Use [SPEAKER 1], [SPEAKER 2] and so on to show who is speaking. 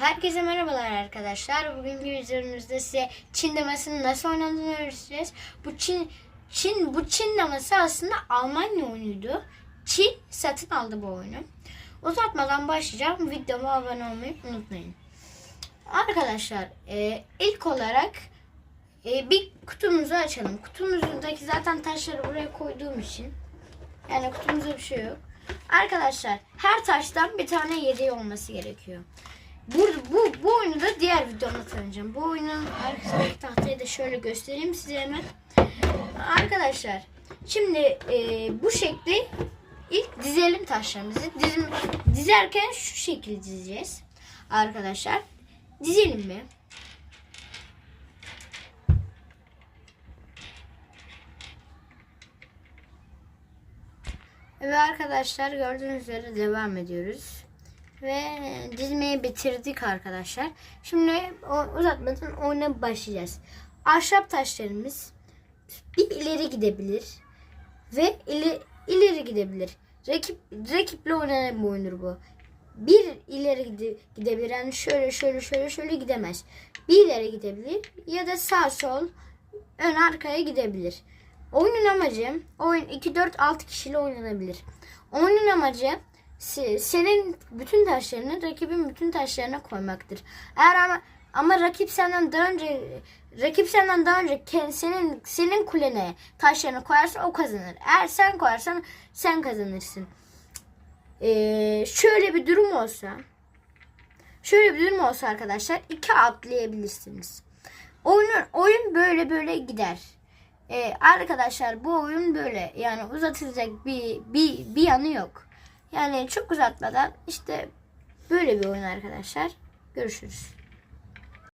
[SPEAKER 1] Herkese merhabalar arkadaşlar. Bugünkü videomuzda size Çin damasının nasıl oynandığını öğreteceğiz. Bu Çin Çin bu Çin daması aslında Almanya oyunuydu. Çin satın aldı bu oyunu. Uzatmadan başlayacağım. Videoma abone olmayı unutmayın. Arkadaşlar e, ilk olarak e, bir kutumuzu açalım. Kutumuzdaki zaten taşları buraya koyduğum için yani kutumuzda bir şey yok. Arkadaşlar her taştan bir tane yedeği olması gerekiyor. Bu, bu, bu oyunu da diğer videomda tanıyacağım. Bu oyunun arkasındaki tahtayı da şöyle göstereyim size hemen. Arkadaşlar şimdi e, bu şekli ilk dizelim taşlarımızı. Dizim, dizerken şu şekilde dizeceğiz. Arkadaşlar dizelim mi? Ve arkadaşlar gördüğünüz üzere devam ediyoruz. Ve dizmeyi bitirdik arkadaşlar. Şimdi uzatmadan oyuna başlayacağız. Ahşap taşlarımız bir ileri gidebilir. Ve ili, ileri gidebilir. Rakip, rakiple oynanan bir oyundur bu. Bir ileri gide, gidebilir. Yani şöyle şöyle şöyle şöyle gidemez. Bir ileri gidebilir. Ya da sağ sol ön arkaya gidebilir. Oyunun amacı oyun 2 4 6 kişiyle oynanabilir. Oyunun amacı senin bütün taşlarını rakibin bütün taşlarına koymaktır. Eğer ama ama rakip senden daha önce rakip senden daha önce senin senin kulene taşlarını koyarsa o kazanır. Eğer sen koyarsan sen kazanırsın. Ee, şöyle bir durum olsa şöyle bir durum olsa arkadaşlar iki atlayabilirsiniz. Oyunun oyun böyle böyle gider. Ee, arkadaşlar bu oyun böyle yani uzatılacak bir, bir, bir yanı yok. Yani çok uzatmadan işte böyle bir oyun arkadaşlar. Görüşürüz.